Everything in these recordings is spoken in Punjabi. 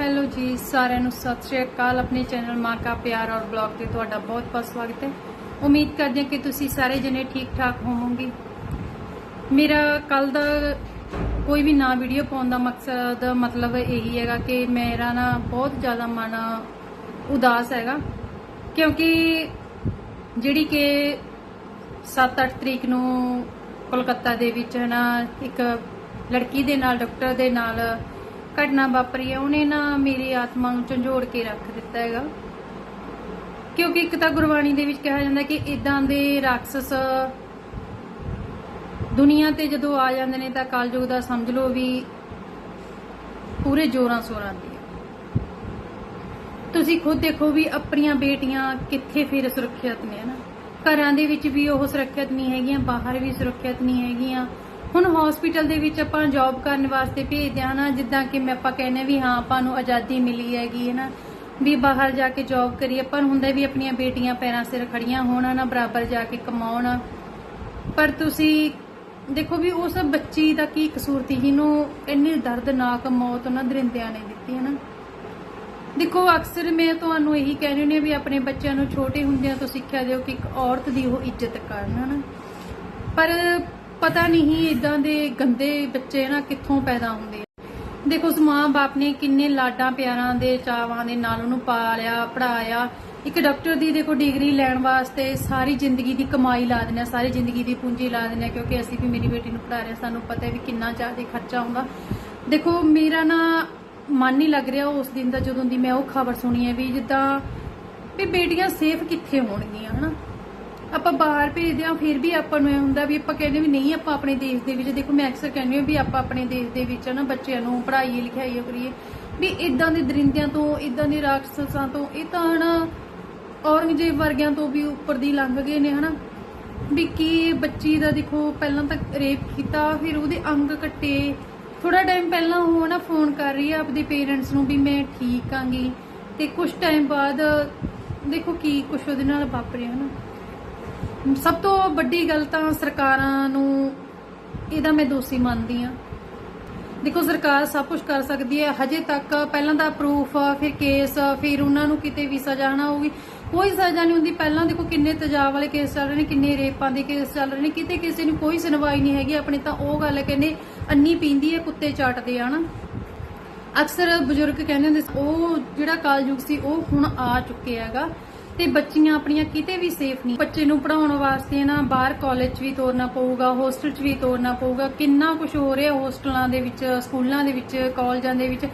ਹੈਲੋ ਜੀ, ਸਾਰਿਆਂ ਨੂੰ ਸਤਿ ਸ਼੍ਰੀ ਅਕਾਲ। ਆਪਣੇ ਚੈਨਲ ਮਾਂ ਕਾ ਪਿਆਰ ਔਰ ਬਲੌਗ ਤੇ ਤੁਹਾਡਾ ਬਹੁਤ-ਬਹੁਤ ਸਵਾਗਤ ਹੈ। ਉਮੀਦ ਕਰਦੇ ਹਾਂ ਕਿ ਤੁਸੀਂ ਸਾਰੇ ਜਣੇ ਠੀਕ-ਠਾਕ ਹੋਵੋਗੇ। ਮੇਰਾ ਕੱਲ ਦਾ ਕੋਈ ਵੀ ਨਾ ਵੀਡੀਓ ਪਾਉਣ ਦਾ ਮਕਸਦ, ਮਤਲਬ ਇਹੀ ਹੈਗਾ ਕਿ ਮੇਰਾ ਨਾ ਬਹੁਤ ਜ਼ਿਆਦਾ ਮਨ ਉਦਾਸ ਹੈਗਾ। ਕਿਉਂਕਿ ਜਿਹੜੀ ਕਿ 7-8 ਤਰੀਕ ਨੂੰ ਕੋਲਕਾਤਾ ਦੇ ਵਿੱਚ ਹੈ ਨਾ ਇੱਕ ਲੜਕੀ ਦੇ ਨਾਲ, ਡਾਕਟਰ ਦੇ ਨਾਲ ਘਟਨਾ ਵਾਪਰੀ ਹੈ, ਉਹਨੇ ਨਾ ਮੇਰੀ ਆਤਮਾ ਨੂੰ ਝੰਜੋੜ ਕੇ ਰੱਖ ਦਿੱਤਾ ਹੈਗਾ। ਕਿਉਂਕਿ ਇੱਕ ਤਾਂ ਗੁਰਬਾਣੀ ਦੇ ਵਿੱਚ ਕਿਹਾ ਜਾਂਦਾ ਕਿ ਇਦਾਂ ਦੇ ਰਾਖਸ ਦੁਨੀਆ ਤੇ ਜਦੋਂ ਆ ਜਾਂਦੇ ਨੇ ਤਾਂ ਕਲਯੁਗ ਦਾ ਸਮਝ ਲਓ ਵੀ ਪੂਰੇ ਜੋਰਾਂ ਸੋਰਾਂ ਦੀ। ਹੈ ਤੁਸੀਂ ਖੁਦ ਦੇਖੋ ਵੀ ਆਪਣੀਆਂ ਬੇਟੀਆਂ ਕਿੱਥੇ ਫਿਰ ਸੁਰੱਖਿਅਤ ਨੇ ਨਾ ਘਰਾਂ ਦੇ ਵਿੱਚ ਵੀ ਉਹ ਸੁਰੱਖਿਅਤ ਨਹੀਂ ਹੈਗੀਆਂ, ਬਾਹਰ ਵੀ ਸੁਰੱਖਿਅਤ ਨਹੀਂ ਹੈਗੀਆਂ। ਹੁਣ ਹਸਪੀਟਲ ਦੇ ਵਿੱਚ ਆਪਾਂ ਜੌਬ ਕਰਨ ਵਾਸਤੇ ਭੇਜਦੇ ਹਾਂ ਨਾ, ਜਿੱਦਾਂ ਕਿ ਮੈਂ ਆਪਾਂ ਕਹਿੰਦੇ ਵੀ ਹਾਂ, ਆਪਾਂ ਨੂੰ ਆਜ਼ਾਦੀ ਮਿਲੀ ਹੈਗੀ ਹੈ ਨਾ ਵੀ ਬਾਹਰ ਜਾ ਕੇ ਜੌਬ ਕਰੀ ਆਪਾਂ ਨੂੰ ਹੁੰਦਾ ਵੀ ਆਪਣੀਆਂ ਬੇਟੀਆਂ ਪੈਰਾਂ ਸਿਰ ਖੜੀਆਂ ਹੋਣ ਨਾ ਬਰਾਬਰ ਜਾ ਕੇ ਕਮਾਉਣ। ਪਰ ਤੁਸੀਂ ਦੇਖੋ ਵੀ ਉਸ ਬੱਚੀ ਦਾ ਕੀ ਕਸੂਰ ਸੀ, ਜਿਹਨੂੰ ਇੰਨੀ ਦਰਦਨਾਕ ਮੌਤ ਉਹਨਾਂ ਦਰਿੰਦਿਆਂ ਨੇ ਦਿੱਤੀ ਹੈ ਨਾ ਦੇਖੋ, ਅਕਸਰ ਮੈਂ ਤੁਹਾਨੂੰ ਇਹੀ ਕਹਿ ਰਹੀ ਹਾਂ ਵੀ ਆਪਣੇ ਬੱਚਿਆਂ ਨੂੰ ਛੋਟੇ ਹੁੰਦਿਆਂ ਤੋਂ ਸਿੱਖਿਆ ਦਿਓ ਕਿ ਇੱਕ ਔਰਤ ਦੀ ਉਹ ਇੱਜ਼ਤ ਕਰਨਾ ਨਾ ਪਰ ਪਤਾ ਨਹੀਂ ਇਦਾਂ ਦੇ ਗੰਦੇ ਬੱਚੇ ਨਾ ਕਿੱਥੋਂ ਪੈਦਾ ਹੁੰਦੇ ਦੇਖੋ, ਉਸ ਮਾਂ-ਬਾਪ ਨੇ ਕਿੰਨੇ ਲਾਡਾਂ ਪਿਆਰਾਂ ਦੇ ਚਾਵਾਂ ਦੇ ਨਾਲ ਉਹਨੂੰ ਪਾਲਿਆ ਪੜਾਇਆ ਇੱਕ ਡਾਕਟਰ ਦੀ ਦੇਖੋ ਡਿਗਰੀ ਲੈਣ ਵਾਸਤੇ ਸਾਰੀ ਜ਼ਿੰਦਗੀ ਦੀ ਕਮਾਈ ਲਾ ਦਿੰਦੇ ਆ, ਸਾਰੀ ਜ਼ਿੰਦਗੀ ਦੀ ਪੂੰਜੀ ਲਾ ਦਿੰਦੇ ਆ, ਕਿਉਂਕਿ ਅਸੀਂ ਵੀ ਮੇਰੀ ਬੇਟੀ ਨੂੰ ਪੜਾ ਰਹੇ ਸਾਨੂੰ ਪਤਾ ਹੈ ਵੀ ਕਿੰਨਾ ਜ਼ਿਆਦਾ ਖਰਚਾ ਹੁੰਦਾ ਦੇਖੋ, ਮੇਰਾ ਨਾ ਮਨ ਨਹੀਂ ਲੱਗ ਰਿਹਾ ਉਸ ਦਿਨ ਦਾ ਜਦੋਂ ਦੀ ਮੈਂ ਉਹ ਖਬਰ ਸੁਣੀ ਹੈ ਵੀ ਜਿੱਦਾਂ ਵੀ ਬੇਟੀਆਂ ਸੇਫ ਕਿੱਥੇ ਹੋਣਗੀਆਂ, ਹਨਾ? ਆਪਾਂ ਬਾਹਰ ਭੇਜਦੇ ਆ ਫਿਰ ਵੀ ਆਪਾਂ ਨੂੰ ਇਹ ਹੁੰਦਾ ਵੀ ਆਪਾਂ ਕਹਿੰਦੇ ਵੀ ਨਹੀਂ, ਆਪਾਂ ਆਪਣੇ ਦੇਸ਼ ਦੇ ਵਿੱਚ, ਦੇਖੋ ਮੈਂ ਅਕਸਰ ਕਹਿੰਦੀ ਹਾਂ ਵੀ ਆਪਾਂ ਆਪਣੇ ਦੇਸ਼ ਦੇ ਵਿੱਚ ਨਾ ਬੱਚਿਆਂ ਨੂੰ ਪੜ੍ਹਾਈਏ, ਲਿਖਾਈਏ, ਕਰੀਏ। ਵੀ ਇਦਾਂ ਦੇ ਦਰਿੰਦਿਆਂ ਤੋਂ, ਇਦਾਂ ਦੇ ਰਾਖਸਾਂ ਤੋਂ, ਇਹ ਤਾਂ ਹਨਾ ਔਰੰਗਜ਼ੇਬ ਵਰਗਿਆਂ ਤੋਂ ਵੀ ਉੱਪਰ ਦੀ ਲੰਘ ਗਏ ਨੇ ਹਨਾ। ਵੀ ਕੀ ਬੱਚੀ ਦਾ ਦੇਖੋ ਪਹਿਲਾਂ ਤਾਂ ਰੇਪ ਕੀਤਾ, ਫਿਰ ਉਹਦੇ ਅੰਗ ਕੱਟੇ। ਥੋੜਾ ਟਾਈਮ ਪਹਿਲਾਂ ਉਹ ਨਾ ਫੋਨ ਕਰ ਰਹੀ ਆ ਆਪਦੇ ਪੇਰੈਂਟਸ ਨੂੰ ਵੀ ਮੈਂ ਠੀਕ ਆਂਗੀ। ਤੇ ਕੁਝ ਟਾਈਮ ਬਾਅਦ ਦੇਖੋ ਕੀ ਕੁਝ ਉਹਦੇ ਨਾਲ ਵਾਪਰਿਆ ਹਨਾ। ਸਭ ਤੋਂ ਵੱਡੀ ਗੱਲ ਤਾਂ ਸਰਕਾਰਾਂ ਨੂੰ ਇਹਦਾ ਮੈਂ ਦੋਸ਼ੀ ਮੰਨਦੀ ਆ ਦੇਖੋ ਸਰਕਾਰ ਸਭ ਕੁਝ ਕਰ ਸਕਦੀ ਹੈ ਹਜੇ ਤੱਕ ਪਹਿਲਾਂ ਦਾ ਪ੍ਰੂਫ ਫਿਰ ਕੇਸ ਫਿਰ ਉਹਨਾਂ ਨੂੰ ਕਿਤੇ ਵੀ ਸਜ਼ਾ ਨਾ ਹੋਊਗੀ। ਕੋਈ ਸਜ਼ਾ ਨਹੀਂ ਹੁੰਦੀ। ਪਹਿਲਾਂ ਦੇਖੋ ਕਿੰਨੇ ਤਜਾਬ ਵਾਲੇ ਕੇਸ ਚੱਲ ਰਹੇ ਨੇ ਕਿੰਨੇ ਰੇਪਾਂ ਦੇ ਕੇਸ ਚੱਲ ਰਹੇ ਨੇ। ਕਿਤੇ ਕਿਸੇ ਨੂੰ ਕੋਈ ਸੁਣਵਾਈ ਨਹੀਂ ਹੈਗੀ ਆਪਣੀ ਤਾਂ ਉਹ ਗੱਲ ਕਹਿੰਦੇ ਅੰਨੀ ਪੀਂਦੀ ਹੈ ਕੁੱਤੇ ਚਾਟਦੇ ਆ ਨਾ ਅਕਸਰ ਬਜ਼ੁਰਗ ਕਹਿੰਦੇ ਹੁੰਦੇ ਸੀ, ਉਹ ਜਿਹੜਾ ਕਾਲਯੁਗ ਸੀ ਉਹ ਹੁਣ ਆ ਚੁੱਕਿਆ ਹੈਗਾ। ਤੇ ਬੱਚੀਆਂ ਆਪਣੀਆਂ ਕਿਤੇ ਵੀ ਸੇਫ ਨਹੀਂ। ਬੱਚੇ ਨੂੰ ਪੜਾਉਣ ਵਾਸਤੇ ਨਾ ਬਾਹਰ ਕਾਲਜ ਵੀ ਤੋਰਨਾ ਪਊਗਾ ਹੋਸਟਲ 'ਚ ਵੀ ਤੋਰਨਾ ਪਊਗਾ, ਕਿੰਨਾ ਕੁਝ ਹੋ ਰਿਹਾ ਹੋਸਟਲਾਂ ਦੇ ਵਿੱਚ, ਸਕੂਲਾਂ ਦੇ ਵਿੱਚ ਕਾਲਜਾਂ ਦੇ ਵਿੱਚ।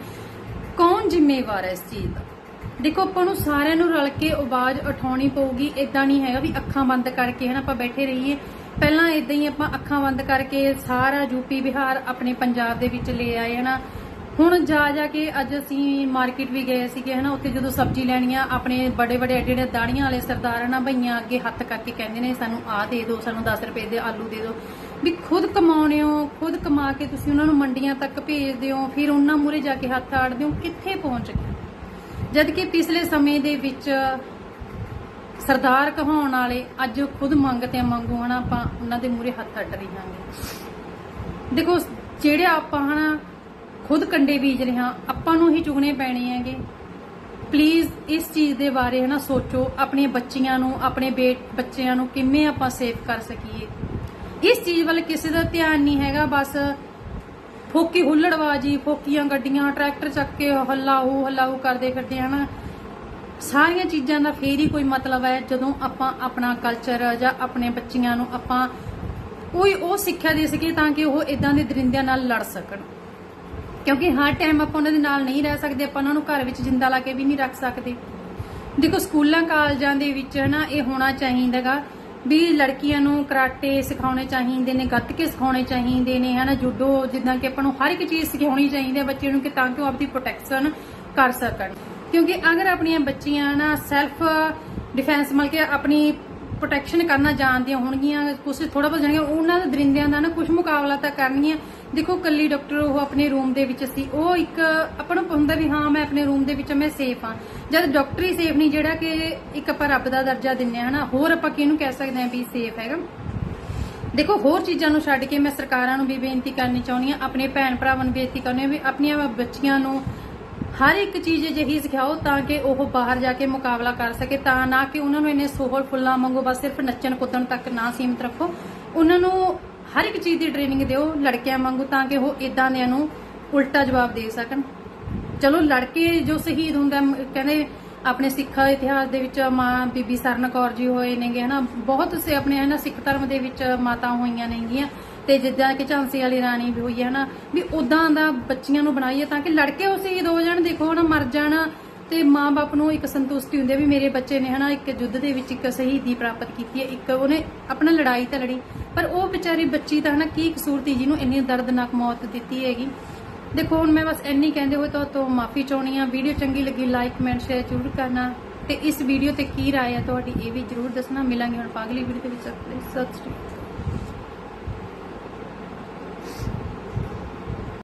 ਕੌਣ ਜ਼ਿੰਮੇਵਾਰ ਹੈ ਇਸ ਚੀਜ਼ ਦਾ? ਦੇਖੋ, ਆਪਾਂ ਨੂੰ ਸਾਰਿਆਂ ਨੂੰ ਰਲ ਕੇ ਆਵਾਜ਼ ਉਠਾਉਣੀ ਪਊਗੀ। ਇਦਾਂ ਨਹੀਂ ਹੈਗਾ ਵੀ ਅੱਖਾਂ ਬੰਦ ਕਰਕੇ ਹਨਾ ਆਪਾਂ ਬੈਠੇ ਰਹੀਏ। ਪਹਿਲਾਂ ਇਦਾਂ ਹੀ ਆਪਾਂ ਅੱਖਾਂ ਬੰਦ ਕਰਕੇ ਸਾਰਾ ਯੂਪੀ ਬਿਹਾਰ ਆਪਣੇ ਪੰਜਾਬ ਦੇ ਵਿੱਚ ਲੈ ਆਏ ਹਨਾ। ਹੁਣ ਜਾ ਜਾ ਕੇ ਅੱਜ ਅਸੀਂ ਮਾਰਕੀਟ ਵੀ ਗਏ ਸੀਗੇ, ਹਨਾ, ਉੱਥੇ ਜਦੋਂ ਸਬਜ਼ੀ ਲੈਣੀਆਂ, ਆਪਣੇ ਬੜੇ ਬੜੇ ਐਡੇ ਐਡੇ ਦਾੜੀਆਂ ਵਾਲੇ ਸਰਦਾਰ ਨਾ ਭਈਆਂ ਅੱਗੇ ਹੱਥ ਕਰਕੇ ਕਹਿੰਦੇ ਨੇ, ਸਾਨੂੰ ਆਹ ਦੇ ਦਿਓ, ਸਾਨੂੰ 10 ਰੁਪਏ ਦੇ ਆਲੂ ਦੇ ਦਿਓ। ਵੀ ਖੁਦ ਕਮਾਉਣੇ ਹੋ, ਖੁਦ ਕਮਾ ਕੇ ਤੁਸੀਂ ਉਹਨਾਂ ਨੂੰ ਮੰਡੀਆਂ ਤੱਕ ਭੇਜਦੇ ਹੋ ਫਿਰ ਉਹਨਾਂ ਮੂਰੇ ਜਾ ਕੇ ਹੱਥ ਆੜਦੇ ਹੋ ਕਿੱਥੇ ਪਹੁੰਚ ਗਏ? ਜਦ ਕਿ ਪਿਛਲੇ ਸਮੇਂ ਦੇ ਵਿੱਚ ਸਰਦਾਰ ਕਹਾਉਣ ਵਾਲੇ ਅੱਜ ਖੁਦ ਮੰਗਤੇ ਮੰਗੂ, ਹਨਾ, ਆਪਾਂ ਉਹਨਾਂ ਦੇ ਮੂਰੇ ਹੱਥ ਅੱਡ ਰਹਾਂਗੇ ਦੇਖੋ, ਜਿਹੜੇ ਆਪਾਂ, ਹਨਾ ਖੁਦ ਕੰਡੇ ਬੀਜ ਰਹੇ ਹਾਂ, ਆਪਾਂ ਨੂੰ ਹੀ ਚੁਗਣੇ ਪੈਣੇ ਹੈਗੇ। ਪਲੀਜ਼ ਇਸ ਚੀਜ਼ ਦੇ ਬਾਰੇ ਹਨਾ ਸੋਚੋ, ਆਪਣੇ ਬੱਚੀਆਂ ਨੂੰ, ਆਪਣੇ ਬੇਟ ਬੱਚਿਆਂ ਨੂੰ ਕਿਵੇਂ ਆਪਾਂ ਸੇਫ ਕਰ ਸਕੀਏ। ਇਸ ਚੀਜ਼ ਵੱਲ ਕਿਸੇ ਦਾ ਧਿਆਨ ਨਹੀਂ ਹੈਗਾ, ਬਸ ਫੋਕੀ ਹੁੱਲੜਵਾਜੀ ਫੋਕੀਆਂ ਗੱਡੀਆਂ, ਟਰੈਕਟਰ ਚੱਕ ਕੇ ਹੱਲਾ ਹੋ ਹੱਲਾ ਹੋ ਕਰਦੇ ਫਿਰਦੇ ਹਨ। ਸਾਰੀਆਂ ਚੀਜ਼ਾਂ ਦਾ ਫੇਰ ਹੀ ਕੋਈ ਮਤਲਬ ਹੈ, ਜਦੋਂ ਆਪਾਂ ਆਪਣਾ ਕਲਚਰ ਜਾਂ ਆਪਣੇ ਬੱਚੀਆਂ ਨੂੰ ਆਪਾਂ ਕੋਈ ਉਹ ਸਿੱਖਿਆ ਦੇ ਸਕੀਏ ਤਾਂ ਕਿ ਉਹ ਇਦਾਂ ਦੇ ਦਰਿੰਦਿਆਂ ਨਾਲ ਲੜ ਸਕਣ। ਕਿਉਂਕਿ ਹਰ ਟਾਈਮ ਆਪਾਂ ਉਹਨਾਂ ਦੇ ਨਾਲ ਨਹੀਂ ਰਹਿ ਸਕਦੇ, ਆਪਾਂ ਉਹਨਾਂ ਨੂੰ ਘਰ ਵਿੱਚ ਜਿੰਦਾ ਲਾ ਕੇ ਵੀ ਨਹੀਂ ਰੱਖ ਸਕਦੇ। ਦੇਖੋ, ਸਕੂਲਾਂ ਕਾਲਜਾਂ ਦੇ ਵਿੱਚ ਨਾ ਇਹ ਹੋਣਾ ਚਾਹੀਦਾਗਾ ਵੀ ਲੜਕੀਆਂ ਨੂੰ ਕਰਾਟੇ ਸਿਖਾਉਣੇ ਚਾਹੀਦੇ ਨੇ, ਗੱਤਕੇ ਸਿਖਾਉਣੇ ਚਾਹੀਦੇ ਨੇ, ਹਨਾ, ਜੂਡੋ ਜਿੱਦਾਂ ਕਿ ਆਪਾਂ ਨੂੰ ਹਰ ਇੱਕ ਚੀਜ਼ ਸਿਖਾਉਣੀ ਚਾਹੀਦੀ ਹੈ ਬੱਚੇ ਨੂੰ ਕਿ ਤਾਂ ਕਿ ਉਹ ਆਪਣੀ ਪ੍ਰੋਟੈਕਸ਼ਨ ਕਰ ਸਕਣ। ਕਿਉਂਕਿ ਅਗਰ ਆਪਣੀਆਂ ਬੱਚੀਆਂ ਨਾ ਸੈਲਫ ਡਿਫੈਂਸ ਮਤਲਬ ਕਿ ਆਪਣੀ ਪ੍ਰੋਟੈਕਸ਼ਨ ਕਰਨਾ ਜਾਣਦੀਆਂ ਹੋਣਗੀਆਂ ਕੁਝ ਥੋੜਾ ਬਹੁਤ ਜਾਣਗੀਆਂ, ਉਹਨਾਂ ਦੇ ਦਰਿੰਦਿਆਂ ਦਾ ਨਾ ਕੁਝ ਮੁਕਾਬਲਾ ਤਾਂ ਕਰਨਗੀਆਂ। ਦੇਖੋ, ਕੱਲੀ ਡਾਕਟਰ, ਉਹ ਆਪਣੇ ਰੂਮ ਦੇ ਵਿੱਚ ਸੀ। ਉਹ ਇੱਕ ਆਪਾਂ ਨੂੰ ਹੁੰਦਾ ਵੀ, ਹਾਂ, ਮੈਂ ਆਪਣੇ ਰੂਮ ਦੇ ਵਿੱਚ, ਮੈਂ ਸੇਫ ਹਾਂ। ਜਦ ਡਾਕਟਰ ਹੀ ਸੇਫ ਨਹੀਂ, ਜਿਹੜਾ ਕਿ ਇੱਕ ਆਪਾਂ ਰੱਬ ਦਾ ਦਰਜਾ ਦਿੰਨੇ ਆ, ਹਨਾ? ਹੋਰ ਆਪਾਂ ਕਿਹਨੂੰ ਕਹਿ ਸਕਦੇ ਹਾਂ ਵੀ ਸੇਫ ਹੈਗਾ? ਦੇਖੋ, ਹੋਰ ਚੀਜ਼ਾਂ ਨੂੰ ਛੱਡ ਕੇ ਮੈਂ ਸਰਕਾਰਾਂ ਨੂੰ ਵੀ ਬੇਨਤੀ ਕਰਨੀ ਚਾਹੁੰਦੀ ਹਾਂ, ਆਪਣੇ ਭੈਣ ਭਰਾਵਾਂ ਨੂੰ ਬੇਨਤੀ ਕਰਨੀ ਹਾਂ ਵੀ ਆਪਣੀਆਂ ਬੱਚੀਆਂ ਨੂੰ ਹਰ ਇੱਕ ਚੀਜ਼ ਅਜਿਹੀ ਸਿਖਾਓ ਤਾਂ ਕਿ ਉਹ ਬਾਹਰ ਜਾ ਕੇ ਮੁਕਾਬਲਾ ਕਰ ਸਕੇ, ਤਾਂ ਨਾ ਕਿ ਉਹਨਾਂ ਨੂੰ ਇੰਨੇ ਸੋਹਲ ਫੁੱਲਾਂ ਵਾਂਗੂ ਬਸ ਸਿਰਫ ਨੱਚਣ ਕੁੱਦਣ ਤੱਕ ਨਾ ਸੀਮਿਤ ਰੱਖੋ। ਉਹਨਾਂ ਨੂੰ ਹਰ ਇੱਕ ਚੀਜ਼ ਦੀ ਟ੍ਰੇਨਿੰਗ ਦਿਓ, ਲੜਕਿਆਂ ਵਾਂਗੂ ਤਾਂ ਕਿ ਉਹ ਇਦਾਂ ਦਿਆਂ ਨੂੰ ਉਲਟਾ ਜਵਾਬ ਦੇ ਸਕਣ। ਚਲੋ, ਲੜਕੇ ਜੋ ਸ਼ਹੀਦ ਹੁੰਦਾ ਕਹਿੰਦੇ ਆਪਣੇ ਸਿੱਖ ਇਤਿਹਾਸ ਦੇ ਵਿੱਚ ਮਾਂ ਬੀਬੀ ਸਰਨ ਕੌਰ ਜੀ ਹੋਏ ਨੇਗੇ, ਹਨਾ? ਬਹੁਤ ਸੇ ਆਪਣੇ, ਹਨਾ, ਸਿੱਖ ਧਰਮ ਦੇ ਵਿੱਚ ਮਾਤਾ ਹੋਈਆਂ ਨੇਗੀਆਂ। ਤੇ ਜਿੱਦਾਂ ਕਿ ਝਾਂਸੀ ਵਾਲੀ ਰਾਣੀ ਵੀ ਹੋਈ ਹੈ ਨਾ ਵੀ ਉਦਾਂ ਦਾ ਬੱਚੀਆਂ ਨੂੰ ਬਣਾਈਏ ਤਾਂ ਕਿ ਲੜਕੇ ਉਹ ਸ਼ਹੀਦ ਹੋ ਜਾਣ, ਦੇਖੋ, ਹਨਾ, ਮਰ ਜਾਣ। ਤੇ ਮਾਂ-ਬਾਪ ਨੂੰ ਇੱਕ ਸੰਤੁਸ਼ਟੀ ਹੁੰਦੀ ਹੈ ਵੀ ਮੇਰੇ ਬੱਚੇ ਨੇ ਹਨਾ ਇੱਕ ਯੁੱਧ ਦੇ ਵਿੱਚ ਇੱਕ ਸ਼ਹੀਦੀ ਪ੍ਰਾਪਤ ਕੀਤੀ ਹੈ, ਇੱਕ ਉਹਨੇ ਆਪਣਾ ਲੜਾਈ ਤਾਂ ਲੜੀ, ਪਰ ਉਹ ਵਿਚਾਰੀ ਬੱਚੀ ਤਾਂ ਹਨਾ ਕੀ ਕਸੂਰ ਤੀ ਜਿਹਨੂੰ ਇੰਨੀ ਦਰਦਨਾਕ ਮੌਤ ਦਿੱਤੀ ਹੈਗੀ। ਦੇਖੋ, ਹੁਣ ਮੈਂ ਬਸ ਇੰਨੀ ਕਹਿੰਦੇ ਹੋਏ ਤਾਂ ਤੋਂ ਮਾਫੀ ਚਾਹਣੀ ਆ ਵੀਡੀਓ ਚੰਗੀ ਲੱਗੀ ਲਾਈਕ ਕਮੈਂਟ ਸ਼ੇਅਰ ਜ਼ਰੂਰ ਕਰਨਾ ਤੇ ਇਸ ਵੀਡੀਓ ਤੇ ਕੀ ਰਾਏ ਹੈ ਤੁਹਾਡੀ ਇਹ ਵੀ ਜ਼ਰੂਰ ਦੱਸਣਾ। ਮਿਲਾਂਗੇ ਹੁਣ ਅਗਲੀ ਵੀਡੀਓ ਦੇ ਵਿੱਚ। ਸਤਿ ਸ਼੍ਰੀ ਅਕਾਲ।